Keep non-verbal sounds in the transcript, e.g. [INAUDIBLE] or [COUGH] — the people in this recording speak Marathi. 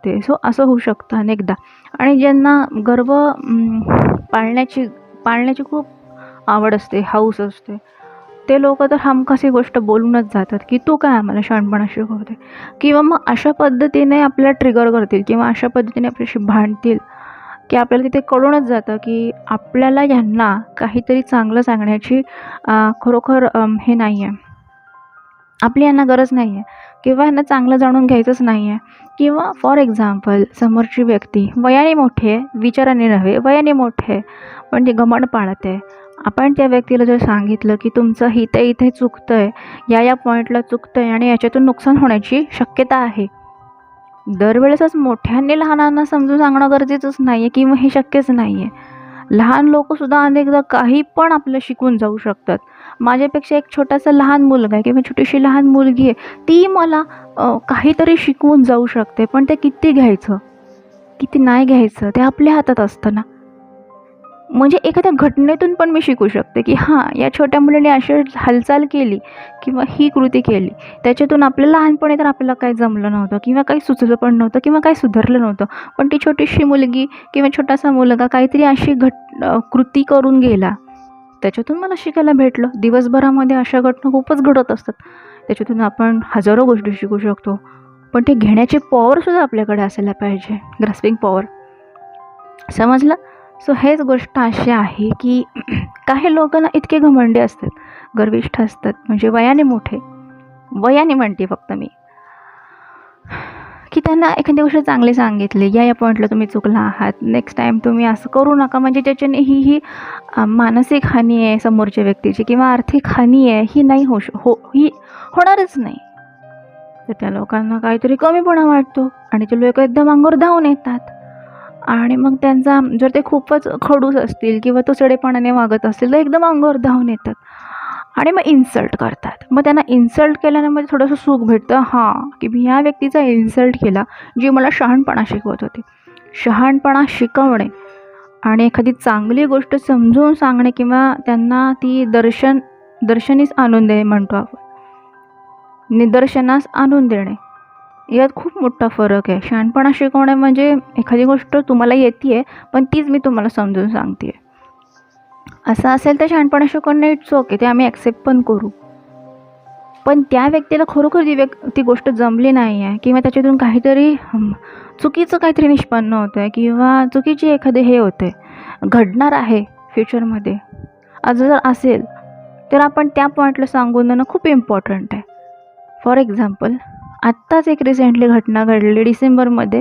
शकते. सो असं होऊ शकतं अनेकदा. आणि ज्यांना गर्व पाळण्याची पाळण्याची खूप आवड असते हौस असते ते लोक तर हमखास ही गोष्ट बोलूनच जातात की तू काय आम्हाला शहाणपणा शिकवते? किंवा मग अशा पद्धतीने आपल्याला ट्रिगर करतील किंवा अशा पद्धतीने आपल्याशी भांडतील की आपल्याला तिथे कळूनच जातं की आपल्याला यांना काहीतरी चांगलं सांगण्याची खरोखर हे नाही आहे आपली यांना गरज नाही आहे किंवा यांना चांगलं जाणून घ्यायचंच नाही आहे किंवा फॉर एक्झाम्पल समोरची व्यक्ती वयाने मोठी आहे विचाराने नव्हे वयाने मोठे आहे पण ते घमंड पाळत. आहे आपण त्या व्यक्तीला जर सांगितलं की तुमचं इथे इथे चुकतं आहे या या पॉईंटला चुकतं आहे आणि याच्यातून नुकसान होण्याची शक्यता आहे. दरवेळेसच मोठ्यांनी लहानांना समजून सांगणं गरजेचंच नाही आहे किंवा हे शक्यच नाही आहे लहान लोकंसुद्धा अनेकदा काही पण आपलं शिकून जाऊ शकतात. माझ्यापेक्षा एक छोटासा लहान मुलगा आहे किंवा छोटीशी लहान मुलगी आहे ती मला काहीतरी शिकवून जाऊ शकते पण ते किती घ्यायचं? किती नाही घ्यायचं? ते आपल्या हातात असतं ना. म्हणजे एखाद्या घटनेतून पण मी शिकू शकते की हां या छोट्या मुलीने अशी हालचाल केली किंवा ही कृती केली. त्याच्यातून आपल्याला लहानपणी तर आपल्याला काही जमलं नव्हतं किंवा काही सुचलं पण नव्हतं किंवा काही सुधारलं नव्हतं. पण ती छोटीशी मुलगी किंवा छोटासा मुलगा काहीतरी अशी घट कृती करून गेला. त्याच्यातून मला शिकायला भेटलं. दिवसभरामध्ये अशा घटना खूपच घडत असतात. त्याच्यातून आपण हजारो गोष्टी शिकू शकतो. पण ते घेण्याची पॉवरसुद्धा आपल्याकडे असायला पाहिजे. ग्रास्पिंग पॉवर समजलं? सो हेच गोष्ट अशी आहे की [CLEARS THROAT] काही लोकांना इतके घमंडे असतात गर्विष्ठ असतात म्हणजे वयाने मोठे. वयाने म्हणते फक्त मी. की त्यांना एखादी गोष्ट चांगली सांगितली या या पॉईंटला तुम्ही चुकला आहात नेक्स्ट टाईम तुम्ही असं करू नका म्हणजे ज्याच्याने ही ही मानसिक हानी आहे समोरच्या व्यक्तीची किंवा आर्थिक हानी आहे ही नाही होऊ हो ही होणारच नाही. तर त्या लोकांना काहीतरी कमीपणा वाटतो आणि ते लोक एकदम अंगोर धावून येतात. आणि मग त्यांचा जर ते खूपच खडूस असतील किंवा तो सडेपणाने वागत असतील तर एकदम अंगावर धावून येतात. आणि मग इन्सल्ट करतात. मग त्यांना इन्सल्ट केल्याने म्हणजे थोडंसं सुख भेटतं. हां की मी ह्या व्यक्तीचा इन्सल्ट केला जी मला शहाणपणा शिकवत होती. शहाणपणा शिकवणे आणि एखादी चांगली गोष्ट समजून सांगणे किंवा त्यांना ती दर्शन दर्शनीस आणून देणे म्हणतो आपण. निदर्शनास आणून देणे. यात खूप मोठा फरक आहे. शहाणपणा शिकवणे म्हणजे एखादी गोष्ट तुम्हाला येते आहे पण तीच मी तुम्हाला समजून सांगते आहे असं असेल तर शहाणपणा शिकवणे इट्स ओके ते आम्ही ॲक्सेप्ट पण करू. पण त्या व्यक्तीला खरोखर ती व्यक् ती गोष्ट जमली नाही आहे किंवा त्याच्यातून काहीतरी चुकीचं काहीतरी निष्पन्न होतं आहे किंवा चुकीची एखादे हे होते घडणार आहे फ्युचरमध्ये असं जर असेल तर आपण त्या पॉईंटला सांगून देणं खूप इम्पॉर्टंट आहे. फॉर एक्झाम्पल आत्ताच एक रिसेंटली घटना घडली. डिसेंबरमध्ये